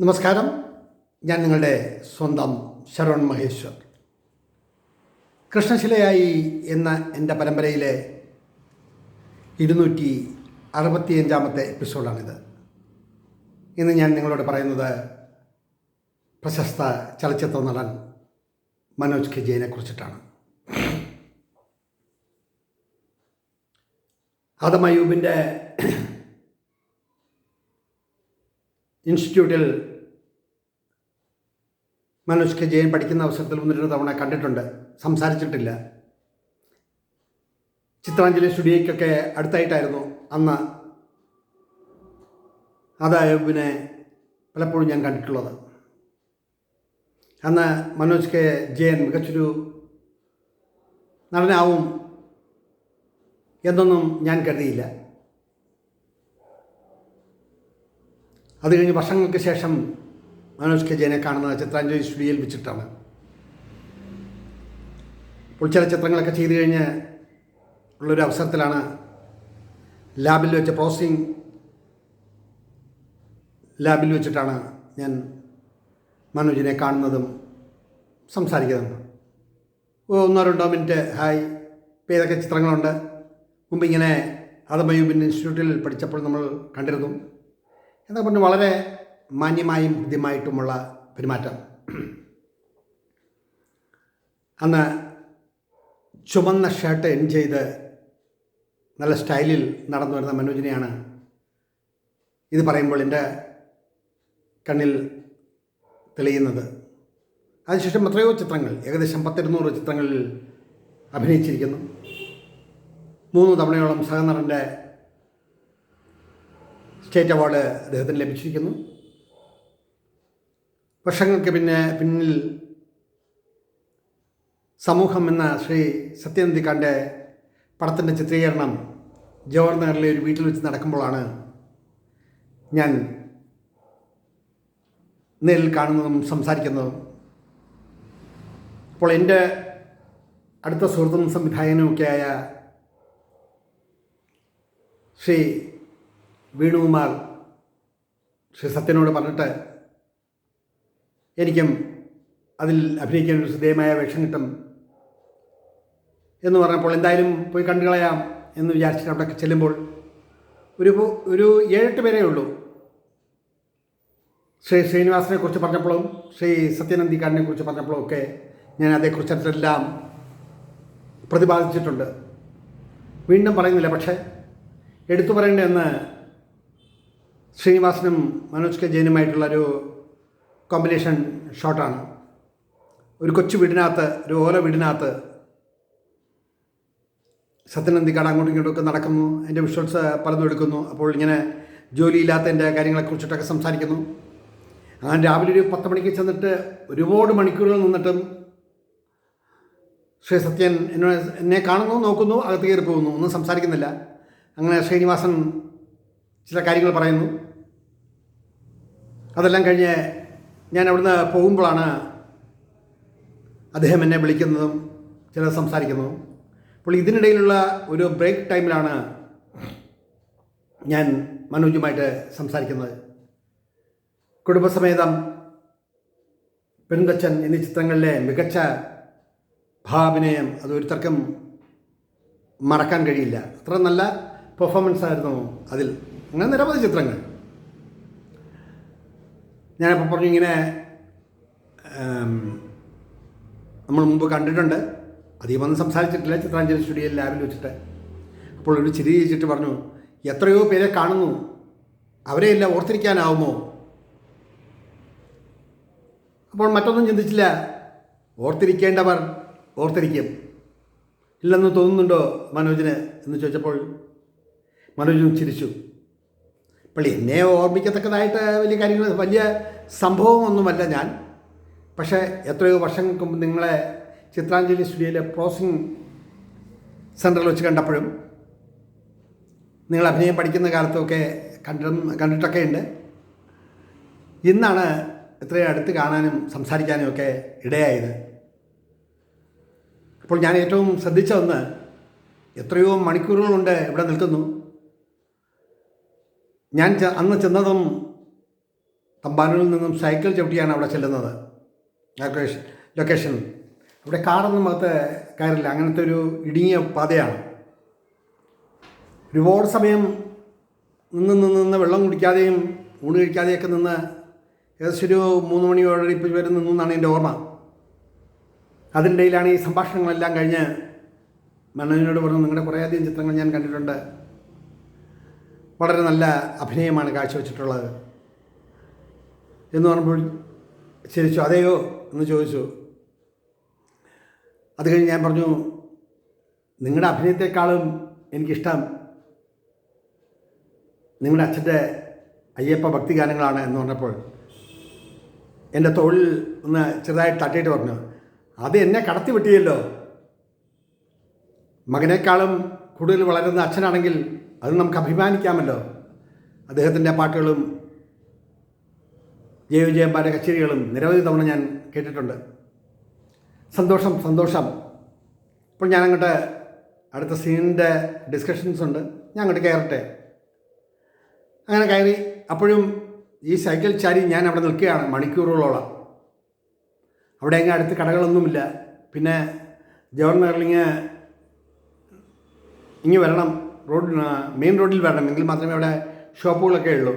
നമസ്കാരം. ഞാൻ നിങ്ങളുടെ സ്വന്തം ശരൺ മഹേശ്വർ. കൃഷ്ണശിലയായി എന്ന എന്റെ പരമ്പരയിലെ ഇരുന്നൂറ്റി അറുപത്തിയഞ്ചാമത്തെ എപ്പിസോഡാണിത്. ഇന്ന് ഞാൻ നിങ്ങളോട് പറയുന്നത് പ്രശസ്ത ചലച്ചിത്ര നടൻ മനോജ് ഖിജയെ കുറിച്ചിട്ടാണ്. ആദം ഇൻസ്റ്റിറ്റ്യൂട്ടിൽ മനോജ് കെ ജയൻ പഠിക്കുന്ന അവസരത്തിൽ ഒന്ന് രണ്ട് തവണ കണ്ടിട്ടുണ്ട്. സംസാരിച്ചിട്ടില്ല. ചിത്രാഞ്ജലി സ്റ്റുഡിയോയ്ക്കൊക്കെ അടുത്തായിട്ടായിരുന്നു അന്ന് അതായൂബിനെ പലപ്പോഴും ഞാൻ കണ്ടിട്ടുള്ളത്. അന്ന് മനോജ് കെ ജയൻ മികച്ചൊരു നടനാവും എന്നൊന്നും ഞാൻ കരുതിയില്ല. അത് കഴിഞ്ഞ് വർഷങ്ങൾക്ക് ശേഷം മനോജ് കെ ജയനെ കാണുന്നത് ചിത്രാഞ്ജലി സ്റ്റുഡിയോയിൽ വെച്ചിട്ടാണ്. അപ്പോൾ ചില ചിത്രങ്ങളൊക്കെ ചെയ്തു കഴിഞ്ഞ് ഉള്ളൊരു അവസരത്തിലാണ് ലാബിൽ വെച്ച് പ്രോസസ്സിങ് ലാബിൽ വെച്ചിട്ടാണ് ഞാൻ മനോജിനെ കാണുന്നതും സംസാരിക്കുന്നതും. ഒന്നോ രണ്ടോ മിനിറ്റ് ഹായ് ഇപ്പോൾ ഏതൊക്കെ ചിത്രങ്ങളുണ്ട്? മുമ്പ് ഇങ്ങനെ ആദമയൂബിൻ ഇൻസ്റ്റിറ്റ്യൂട്ടിൽ പഠിച്ചപ്പോൾ നമ്മൾ കണ്ടിരുന്നു. എന്നൊക്കെ പറഞ്ഞ് വളരെ മാന്യമായും ഹൃദ്യമായിട്ടുമുള്ള പെരുമാറ്റം. അന്ന് ചുമന്ന ഷർട്ട് എൻ ചെയ്ത് നല്ല സ്റ്റൈലിൽ നടന്നു വരുന്ന മനോജിനെയാണ് ഇത് പറയുമ്പോൾ എന്റെ കണ്ണിൽ തെളിയുന്നത്. അതിനുശേഷം എത്രയോ ചിത്രങ്ങൾ ഏകദേശം പത്തിരുന്നൂറ് ചിത്രങ്ങളിൽ അഭിനയിച്ചിരിക്കുന്നു. മൂന്ന് തവണയോളം സഹനടന്റെ സ്റ്റേറ്റ് അവാർഡ് അദ്ദേഹത്തിന് ലഭിച്ചിരിക്കുന്നു. വർഷങ്ങൾക്ക് പിന്നെ പിന്നിൽ സമൂഹം എന്ന ശ്രീ സത്യനന്ദിക്കാന്റെ പടത്തിന്റെ ചിത്രീകരണം ജവഹർ നഗറിലെ ഒരു വീട്ടിൽ വെച്ച് നടക്കുമ്പോഴാണ് ഞാൻ നേരിൽ കാണുന്നതും സംസാരിക്കുന്നതും. അപ്പോൾ എന്റെ അടുത്ത സുഹൃത്തും സംവിധായകനുമൊക്കെയായ ശ്രീ വേണുകുമാർ ശ്രീ സത്യനോട് പറഞ്ഞിട്ട് എനിക്കും അതിൽ അഭിനയിക്കാൻ ഒരു ശ്രദ്ധേയമായ വേഷം കിട്ടും എന്ന് പറഞ്ഞപ്പോൾ എന്തായാലും പോയി കണ്ടു കളയാം എന്ന് വിചാരിച്ചിട്ട് അവിടെ ചെല്ലുമ്പോൾ ഒരു ഒരു ഏഴെട്ട് പേരേ ഉള്ളൂ. ശ്രീ ശ്രീനിവാസനെ കുറിച്ച് പറഞ്ഞപ്പോഴും ശ്രീ സത്യനന്ദിക്കാരനെ കുറിച്ച് പറഞ്ഞപ്പോഴും ഒക്കെ ഞാൻ അതേക്കുറിച്ചെല്ലാം പ്രതിപാദിച്ചിട്ടുണ്ട്. വീണ്ടും പറയുന്നില്ല പക്ഷേ എടുത്തു പറയേണ്ടതെന്ന് ശ്രീനിവാസനും മനോജ് കെ ജയനുമായിട്ടുള്ളൊരു കോമ്പിനേഷൻ ഷോട്ടാണ് ഒരു കൊച്ചു വീടിനകത്ത് ഒരു ഓല വീടിനകത്ത് സത്യനന്ദിക്കാട് അങ്ങോട്ടും ഇങ്ങോട്ടും നടക്കുന്നു. അതിന്റെ വിഷ്വൽസ് പലതും എടുക്കുന്നു. അപ്പോൾ ഇങ്ങനെ ജോലിയില്ലാത്തതിന്റെ കാര്യങ്ങളെക്കുറിച്ചിട്ടൊക്കെ സംസാരിക്കുന്നു. അങ്ങനെ രാവിലെ ഒരു പത്ത് മണിക്ക് ചെന്നിട്ട് ഒരുപാട് മണിക്കൂറുകൾ നിന്നിട്ടും ശ്രീ സത്യൻ എന്നെ കാണുന്നു നോക്കുന്നു അകത്ത് കയറി പോകുന്നു ഒന്നും സംസാരിക്കുന്നില്ല. അങ്ങനെ ശ്രീനിവാസൻ ചില കാര്യങ്ങൾ പറയുന്നു. അതെല്ലാം കഴിഞ്ഞ് ഞാൻ അവിടുന്ന് പോകുമ്പോഴാണ് അദ്ദേഹം എന്നെ വിളിക്കുന്നതും ചില സംസാരിക്കുന്നതും. അപ്പോൾ ഇതിനിടയിലുള്ള ഒരു ബ്രേക്ക് ടൈമിലാണ് ഞാൻ മനോജുമായിട്ട് സംസാരിക്കുന്നത്. കുടുംബസമേതം പെരുന്തച്ഛൻ എന്നീ ചിത്രങ്ങളിലെ മികച്ച ഭാവാഭിനയം അതൊരുത്തർക്കും മറക്കാൻ കഴിയില്ല. അത്ര നല്ല പെർഫോമൻസ് ആയിരുന്നു അതിൽ. അങ്ങനെ നിരവധി ചിത്രങ്ങൾ. ഞാനിപ്പോൾ പറഞ്ഞു ഇങ്ങനെ നമ്മൾ മുമ്പ് കണ്ടിട്ടുണ്ട്. അധികമൊന്നും സംസാരിച്ചിട്ടില്ല. ചിത്രാഞ്ജലി സ്റ്റുഡിയോയിൽ ലാബിൽ വെച്ചിട്ട്. അപ്പോൾ ഒരു ചിരി ചിരിച്ചിട്ട് പറഞ്ഞു എത്രയോ പേരെ കാണുന്നു. അവരെയെല്ലാം ഓർത്തിരിക്കാനാവുമോ? അപ്പോൾ മറ്റൊന്നും ചിന്തിച്ചില്ല. ഓർത്തിരിക്കേണ്ടവർ ഓർത്തിരിക്കും. ഇല്ലെന്ന് തോന്നുന്നുണ്ടോ മനോജിന്? എന്ന് ചോദിച്ചപ്പോൾ മനോജും ചിരിച്ചു. അപ്പോൾ എന്നെ ഓർമ്മിക്കത്തക്കതായിട്ട് വലിയ കാര്യങ്ങൾ വലിയ സംഭവമൊന്നുമല്ല ഞാൻ. പക്ഷേ എത്രയോ വർഷങ്ങൾക്ക് മുമ്പ് നിങ്ങളെ ചിത്രാഞ്ജലി സ്റ്റുഡിയോയിലെ പ്രോസിംഗ് സെന്ററിൽ വെച്ച് കണ്ടപ്പോഴും നിങ്ങൾ അഭിനയം പഠിക്കുന്ന കാലത്തൊക്കെ കണ്ടും കണ്ടിട്ടൊക്കെ ഉണ്ട് ഇന്നാണ് ഇത്രയും അടുത്ത് കാണാനും സംസാരിക്കാനും ഒക്കെ ഇടയായത്. അപ്പോൾ ഞാൻ ഏറ്റവും ശ്രദ്ധിച്ച ഒന്ന് എത്രയോ മണിക്കൂറുകൾ കൊണ്ട് ഇവിടെ നിൽക്കുന്നു. ഞാൻ അന്ന് ചെന്നതും തമ്പാനൂരിൽ നിന്നും സൈക്കിൾ ചവിട്ടിയാണ് അവിടെ ചെല്ലുന്നത്. ലൊക്കേഷൻ ലൊക്കേഷൻ അവിടെ കാറൊന്നും അകത്ത് കയറില്ല. അങ്ങനത്തെ ഒരു ഇടുങ്ങിയ പാതയാണ്. ഒരുപാട് സമയം നിന്ന് നിന്ന് നിന്ന് വെള്ളം കുടിക്കാതെയും ഊണ് കഴിക്കാതെയൊക്കെ നിന്ന് ഏകദേശം ഒരു മൂന്ന് മണിയോടെ ഇപ്പോൾ വരെ നിന്നു എന്നാണ് എന്റെ ഓർമ്മ. അതിന്റെ ഈ സംഭാഷണങ്ങളെല്ലാം കഴിഞ്ഞ് മനോജിനോട് പറഞ്ഞു നിങ്ങളുടെ കുറേയധികം ചിത്രങ്ങൾ ഞാൻ കണ്ടിട്ടുണ്ട്. വളരെ നല്ല അഭിനയമാണ് കാഴ്ചവെച്ചിട്ടുള്ളത്. എന്ന് പറഞ്ഞപ്പോൾ ചിരിച്ചു. അതെയോ? എന്ന് ചോദിച്ചു. അത് കഴിഞ്ഞ് ഞാൻ പറഞ്ഞു നിങ്ങളുടെ അഭിനയത്തെക്കാളും എനിക്കിഷ്ടം നിങ്ങളുടെ അച്ഛന്റെ അയ്യപ്പ ഭക്തിഗാനങ്ങളാണ് എന്ന് പറഞ്ഞപ്പോൾ എന്റെ തോളിൽ ഒന്ന് ചെറുതായിട്ട് തട്ടിയിട്ട് പറഞ്ഞു അത് എന്നെ കടത്തി വിട്ടിയല്ലോ. മകനേക്കാളും കൂടുതൽ വളരുന്ന അച്ഛനാണെങ്കിൽ അത് നമുക്ക് അഭിമാനിക്കാമല്ലോ. അദ്ദേഹത്തിന്റെ പാട്ടുകളും ജയ വിജയമ്പാന്റെ കച്ചേരികളും നിരവധി തവണ ഞാൻ കേട്ടിട്ടുണ്ട്. സന്തോഷം സന്തോഷം. ഇപ്പോൾ ഞാൻ അങ്ങോട്ട് അടുത്ത സീനിന്റെ ഡിസ്കഷൻസ് ഉണ്ട്. ഞാൻ അങ്ങോട്ട് കയറട്ടെ. അങ്ങനെ കയറി അപ്പോഴും ഈ സൈക്കിൾ ചാരി ഞാൻ അവിടെ നിൽക്കുകയാണ് മണിക്കൂറുകളോളം. അവിടെ എങ്ങനെ അടുത്ത് കടകളൊന്നുമില്ല. പിന്നെ ജവഹർലാലിങ് ഇങ്ങ് വരണം. റോഡ് മെയിൻ റോഡിൽ വരണം. എങ്കിൽ മാത്രമേ അവിടെ ഷോപ്പുകളൊക്കെ ഉള്ളൂ.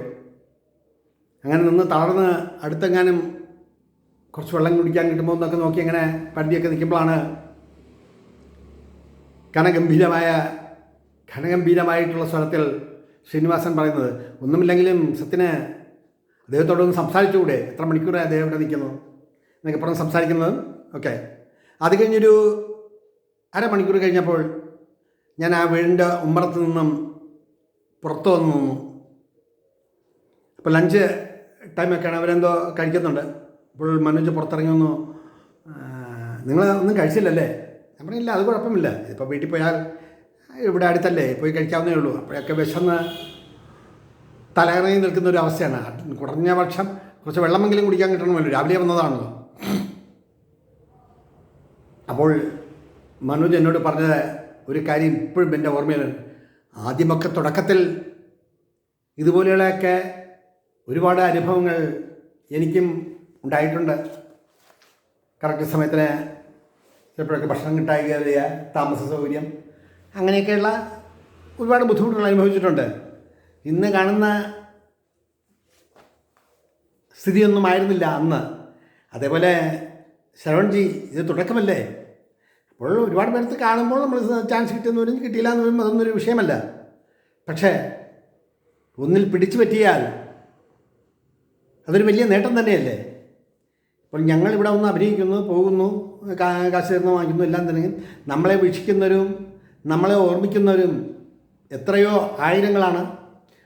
അങ്ങനെ നിന്ന് തളർന്ന് അടുത്തെങ്ങാനും കുറച്ച് വെള്ളം കുടിക്കാൻ കിട്ടുമ്പോൾ എന്നൊക്കെ നോക്കി അങ്ങനെ പരിധിയൊക്കെ നിൽക്കുമ്പോഴാണ് ഘനഗംഭീരമായ ഘനഗംഭീരമായിട്ടുള്ള സ്വരത്തിൽ ശ്രീനിവാസൻ പറയുന്നത്. ഒന്നുമില്ലെങ്കിലും സത്യന് അദ്ദേഹത്തോടൊന്ന് സംസാരിച്ചുകൂടെ? എത്ര മണിക്കൂറായി അദ്ദേഹം ഇവിടെ നിൽക്കുന്നു? എന്നൊക്കെ പറഞ്ഞ് സംസാരിക്കുന്നത്. ഓക്കെ. അത് കഴിഞ്ഞൊരു അരമണിക്കൂർ കഴിഞ്ഞപ്പോൾ ഞാൻ ആ വീടിന്റെ ഉമ്മറത്ത് നിന്നും പുറത്തു വന്നു നിന്നു. അപ്പോൾ ലഞ്ച് ടൈമൊക്കെയാണ് അവരെന്തോ കഴിക്കുന്നുണ്ട്. അപ്പോൾ മനോജ് പുറത്തിറങ്ങി വന്നു. നിങ്ങൾ ഒന്നും കഴിച്ചില്ലല്ലേ? ഞാൻ പറഞ്ഞില്ല അത് കുഴപ്പമില്ല. ഇപ്പോൾ വീട്ടിൽ പോയാൽ ഇവിടെ അടുത്തല്ലേ പോയി കഴിക്കാവുന്നേ ഉള്ളൂ. അപ്പോഴൊക്കെ വിശന്ന് തലകറങ്ങി നിൽക്കുന്ന ഒരു അവസ്ഥയാണ്. കുറഞ്ഞ പക്ഷം കുറച്ച് വെള്ളമെങ്കിലും കുടിക്കാൻ കിട്ടണമല്ലോ. രാവിലെ വന്നതാണല്ലോ. അപ്പോൾ മനോജ് എന്നോട് പറഞ്ഞത് ഒരു കാര്യം ഇപ്പോഴും എന്റെ ഓർമ്മയിലുണ്ട്. ആദ്യമൊക്കെ തുടക്കത്തിൽ ഇതുപോലെയുള്ളതൊക്കെ ഒരുപാട് അനുഭവങ്ങൾ എനിക്കും ഉണ്ടായിട്ടുണ്ട്. കറക്റ്റ് സമയത്തിന് ചിലപ്പോഴൊക്കെ ഭക്ഷണം കിട്ടായിക താമസ സൗകര്യം അങ്ങനെയൊക്കെയുള്ള ഒരുപാട് ബുദ്ധിമുട്ടുകൾ അനുഭവിച്ചിട്ടുണ്ട്. ഇന്ന് കാണുന്ന സ്ഥിതിയൊന്നും ആയിരുന്നില്ല അന്ന്. അതേപോലെ ശ്രവൺജി ഇത് തുടക്കമല്ലേ? അപ്പോൾ ഒരുപാട് പേർക്ക് കാണുമ്പോൾ നമ്മൾ ചാൻസ് കിട്ടിയെന്ന് പറഞ്ഞ് കിട്ടിയില്ല എന്ന് പറയുമ്പോൾ അതൊന്നും ഒരു വിഷയമല്ല. പക്ഷേ ഒന്നിൽ പിടിച്ചു പറ്റിയാൽ അതൊരു വലിയ നേട്ടം തന്നെയല്ലേ? അപ്പോൾ ഞങ്ങൾ ഇവിടെ വന്ന് അഭിനയിക്കുന്നു പോകുന്നു കാശ് തരുന്നു വാങ്ങിക്കുന്നു എല്ലാം തന്നെ. നമ്മളെ വീക്ഷിക്കുന്നവരും നമ്മളെ ഓർമ്മിക്കുന്നവരും എത്രയോ ആയിരങ്ങളാണ്.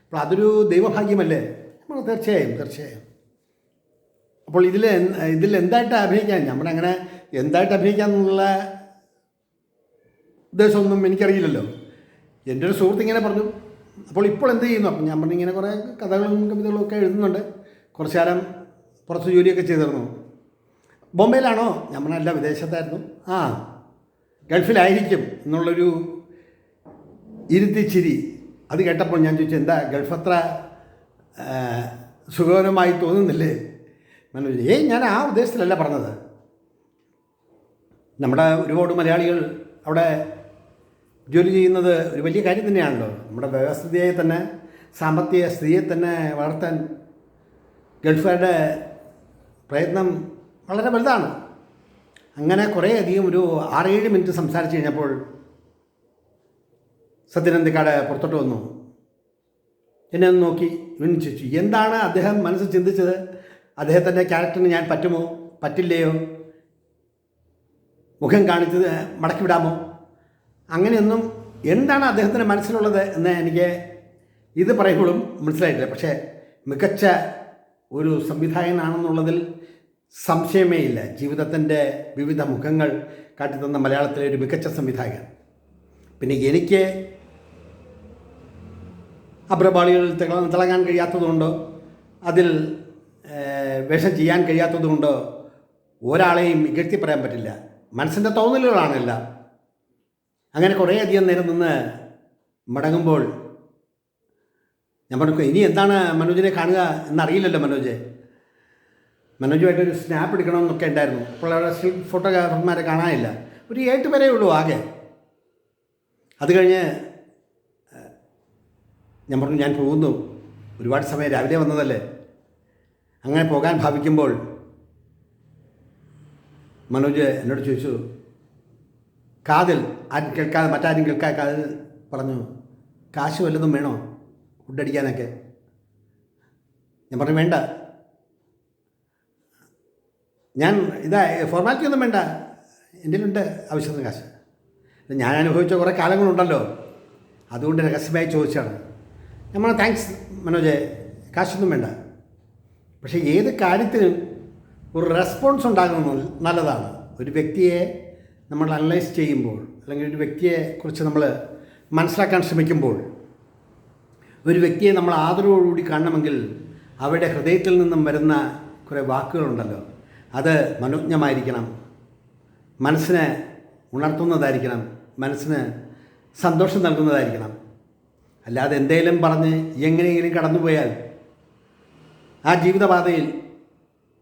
അപ്പോൾ അതൊരു ദൈവഭാഗ്യമല്ലേ? നമ്മൾ തീർച്ചയായും തീർച്ചയായും. അപ്പോൾ ഇതിൽ ഇതിൽ എന്തായിട്ട് അഭിനയിക്കാൻ നമ്മളങ്ങനെ എന്തായിട്ട് അഭിനയിക്കാന്നുള്ള ഉദ്ദേശമൊന്നും എനിക്കറിയില്ലല്ലോ. എന്റെ ഒരു സുഹൃത്ത് ഇങ്ങനെ പറഞ്ഞു. അപ്പോൾ ഇപ്പോൾ എന്ത് ചെയ്യുന്നു? അപ്പം ഞാൻ പറഞ്ഞു ഇങ്ങനെ കുറേ കഥകളും കവിതകളും ഒക്കെ എഴുതുന്നുണ്ട്. കുറച്ച് കാലം പുറത്ത് ജോലിയൊക്കെ ചെയ്തിരുന്നു. ബോംബെയിലാണോ? ഞാൻ പറഞ്ഞ അല്ല വിദേശത്തായിരുന്നു. ആ ഗൾഫിലായിരിക്കും എന്നുള്ളൊരു ഇരുത്തിച്ചിരി അത് കേട്ടപ്പോൾ ഞാൻ ചോദിച്ചു എന്താ ഗൾഫ് അത്ര സുഖകരമായി തോന്നുന്നില്ലേ? മനോജ് ഏയ് ഞാൻ ആ ഉദ്ദേശത്തിലല്ല പറഞ്ഞത്. നമ്മുടെ ഒരുപാട് മലയാളികൾ അവിടെ ജോലി ചെയ്യുന്നത് ഒരു വലിയ കാര്യം തന്നെയാണല്ലോ. നമ്മുടെ വ്യവസ്ഥിതിയെ തന്നെ സാമ്പത്തിക സ്ഥിതിയെ തന്നെ വളർത്താൻ ഗൾഫുകാരുടെ പ്രയത്നം വളരെ വലുതാണ്. അങ്ങനെ കുറേ അധികം ഒരു ആറേഴ് മിനിറ്റ് സംസാരിച്ച് കഴിഞ്ഞപ്പോൾ സത്യനന്ദിക്കാട് പുറത്തോട്ട് വന്നു. എന്നെ ഒന്ന് നോക്കി വിനിച്ചു എന്താണ് അദ്ദേഹം മനസ്സിൽ ചിന്തിച്ചത്? അദ്ദേഹത്തിന്റെ ക്യാരക്ടറിന് ഞാൻ പറ്റുമോ? പറ്റില്ലയോ? മുഖം കാണിച്ചത് മടക്കി വിടാമോ അങ്ങനെയൊന്നും എന്താണ് അദ്ദേഹത്തിന്റെ മനസ്സിലുള്ളത് എന്ന് എനിക്ക് ഇത് പറയുമ്പോഴും മനസ്സിലായിട്ടില്ല. പക്ഷേ മികച്ച ഒരു സംവിധായകനാണെന്നുള്ളതിൽ സംശയമേ ഇല്ല. ജീവിതത്തിന്റെ വിവിധ മുഖങ്ങൾ കാട്ടിത്തന്ന മലയാളത്തിലെ ഒരു മികച്ച സംവിധായകൻ. പിന്നെ എനിക്ക് അഭ്രപാളികളിൽ തിള തിളങ്ങാൻ കഴിയാത്തതുകൊണ്ടോ അതിൽ വേഷം ചെയ്യാൻ കഴിയാത്തതുകൊണ്ടോ ഒരാളെയും ഇകഴ്ത്തി പറയാൻ പറ്റില്ല. മനസ്സിന്റെ തോന്നലുകളാണ് എല്ലാം. അങ്ങനെ കുറേയധികം നേരം നിന്ന് മടങ്ങുമ്പോൾ ഞാൻ പറഞ്ഞു ഇനി എന്താണ് മനോജിനെ കാണുക എന്നറിയില്ലല്ലോ മനോജ്. മനോജുമായിട്ടൊരു സ്നാപ്പ് എടുക്കണമെന്നൊക്കെ ഉണ്ടായിരുന്നു. അപ്പോൾ അവിടെ സ്റ്റിൽ ഫോട്ടോഗ്രാഫർമാരെ കാണാനില്ല. ഒരു ഏട്ട് വരെ ഉള്ളൂ ആകെ. അത് കഴിഞ്ഞ് ഞാൻ പറഞ്ഞു ഞാൻ പോകുന്നു. ഒരുപാട് സമയം രാവിലെ വന്നതല്ലേ? അങ്ങനെ പോകാൻ ഭാവിക്കുമ്പോൾ മനോജ് എന്നോട് ചോദിച്ചു കാതിൽ ആരും കേൾക്കാതെ മറ്റാരും കേൾക്കാതെ കാതിൽ പറഞ്ഞു കാശ് വല്ലതും വേണോ? ഫുഡ് അടിക്കാനൊക്കെ? ഞാൻ പറഞ്ഞു വേണ്ട. ഞാൻ ഇതാ ഫോർമാലിറ്റി ഒന്നും വേണ്ട. എന്റെ ഉണ്ട് ആവശ്യത്തിന് കാശ്. ഞാൻ അനുഭവിച്ച കുറേ കാലങ്ങളുണ്ടല്ലോ. അതുകൊണ്ട് രഹസ്യമായി ചോദിച്ചാണ് നമ്മൾ താങ്ക്സ് മനോജെ. കാശൊന്നും വേണ്ട. പക്ഷേ ഏത് കാര്യത്തിനും ഒരു റെസ്പോൺസ് ഉണ്ടാകുന്നത് നല്ലതാണ്. ഒരു വ്യക്തിയെ നമ്മൾ അനലൈസ് ചെയ്യുമ്പോൾ അല്ലെങ്കിൽ ഒരു വ്യക്തിയെ കുറിച്ച് നമ്മൾ മനസ്സിലാക്കാൻ ശ്രമിക്കുമ്പോൾ ഒരു വ്യക്തിയെ നമ്മൾ ആദരവോടുകൂടി കാണണമെങ്കിൽ അവരുടെ ഹൃദയത്തിൽ നിന്നും വരുന്ന കുറേ വാക്കുകളുണ്ടല്ലോ. അത് മനോജ്ഞമായിരിക്കണം. മനസ്സിനെ ഉണർത്തുന്നതായിരിക്കണം. മനസ്സിന് സന്തോഷം നൽകുന്നതായിരിക്കണം. അല്ലാതെ എന്തെങ്കിലും പറഞ്ഞ് എങ്ങനെയെങ്കിലും കടന്നുപോയാൽ ആ ജീവിതപാതയിൽ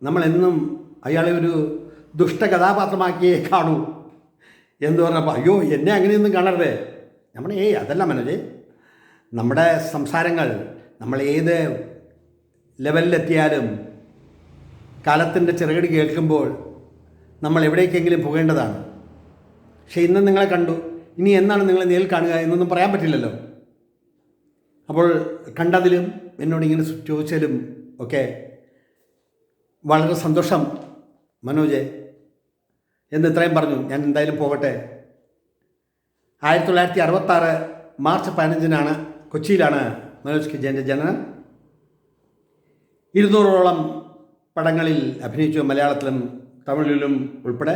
നമ്മളെന്നും അയാളെ ഒരു ദുഷ്ട കഥാപാത്രമാക്കിയേ കാണൂ. എന്ന് പറഞ്ഞപ്പോൾ അയ്യോ എന്നെ അങ്ങനെയൊന്നും കാണരുത്. നമ്മൾ ഏയ് അതല്ല മനോജ്. നമ്മുടെ സംസാരങ്ങൾ നമ്മൾ ഏത് ലെവലിലെത്തിയാലും കാലത്തിന്റെ ചെറുകടി കേൾക്കുമ്പോൾ നമ്മൾ എവിടേക്കെങ്കിലും പോകേണ്ടതാണ്. പക്ഷേ ഇന്ന് നിങ്ങളെ കണ്ടു. ഇനി എന്നാണ് നിങ്ങളെ നേരിൽ കാണുക എന്നൊന്നും പറയാൻ പറ്റില്ലല്ലോ. അപ്പോൾ കണ്ടതിലും എന്നോട് ഇങ്ങനെ ചോദിച്ചാലും ഒക്കെ വളരെ സന്തോഷം മനോജ്. എന്ന് ഇത്രയും പറഞ്ഞു. ഞാൻ എന്തായാലും പോകട്ടെ. ആയിരത്തി തൊള്ളായിരത്തി അറുപത്താറ് മാർച്ച് പതിനഞ്ചിനാണ് കൊച്ചിയിലാണ് മനോജ് കിജന്റെ ജനനം. ഇരുന്നൂറോളം പടങ്ങളിൽ അഭിനയിച്ചു മലയാളത്തിലും തമിഴിലും ഉൾപ്പെടെ.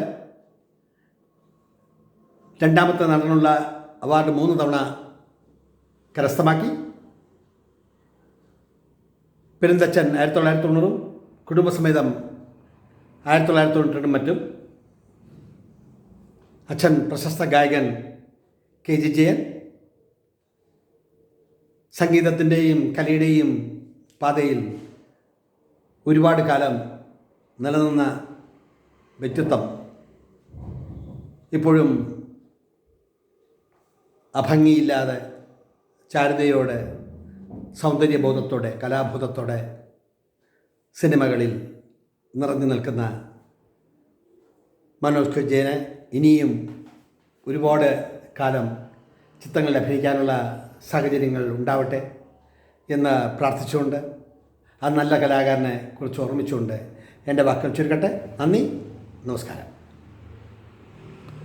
രണ്ടാമത്തെ നടനുള്ള അവാർഡ് മൂന്ന് തവണ കരസ്ഥമാക്കി. പെരുന്തച്ചൻ ആയിരത്തി തൊള്ളായിരത്തി തൊണ്ണൂറും കുടുംബസമേതം ആയിരത്തി തൊള്ളായിരത്തി തൊണ്ണൂറ്റിരണ്ടും മറ്റും. അച്ഛൻ പ്രശസ്ത ഗായകൻ കെ ജി ജയൻ. സംഗീതത്തിന്റെയും കലയുടെയും പാതയിൽ ഒരുപാട് കാലം നിലനിന്ന വ്യക്തിത്വം. ഇപ്പോഴും അഭംഗിയില്ലാതെ ചാരുതയോടെ സൗന്ദര്യബോധത്തോടെ കലാബോധത്തോടെ സിനിമകളിൽ നിറഞ്ഞു നിൽക്കുന്ന മനോജ് കുജയന് ഇനിയും ഒരുപാട് കാലം ചിത്രങ്ങളിൽ അഭിനയിക്കാനുള്ള സാഹചര്യങ്ങൾ ഉണ്ടാവട്ടെ എന്ന് പ്രാർത്ഥിച്ചുകൊണ്ട് ആ നല്ല കലാകാരനെ കുറിച്ച് ഓർമ്മിച്ചുകൊണ്ട് എന്റെ വാക്കുകൾ ചുരുക്കട്ടെ. നന്ദി. നമസ്കാരം.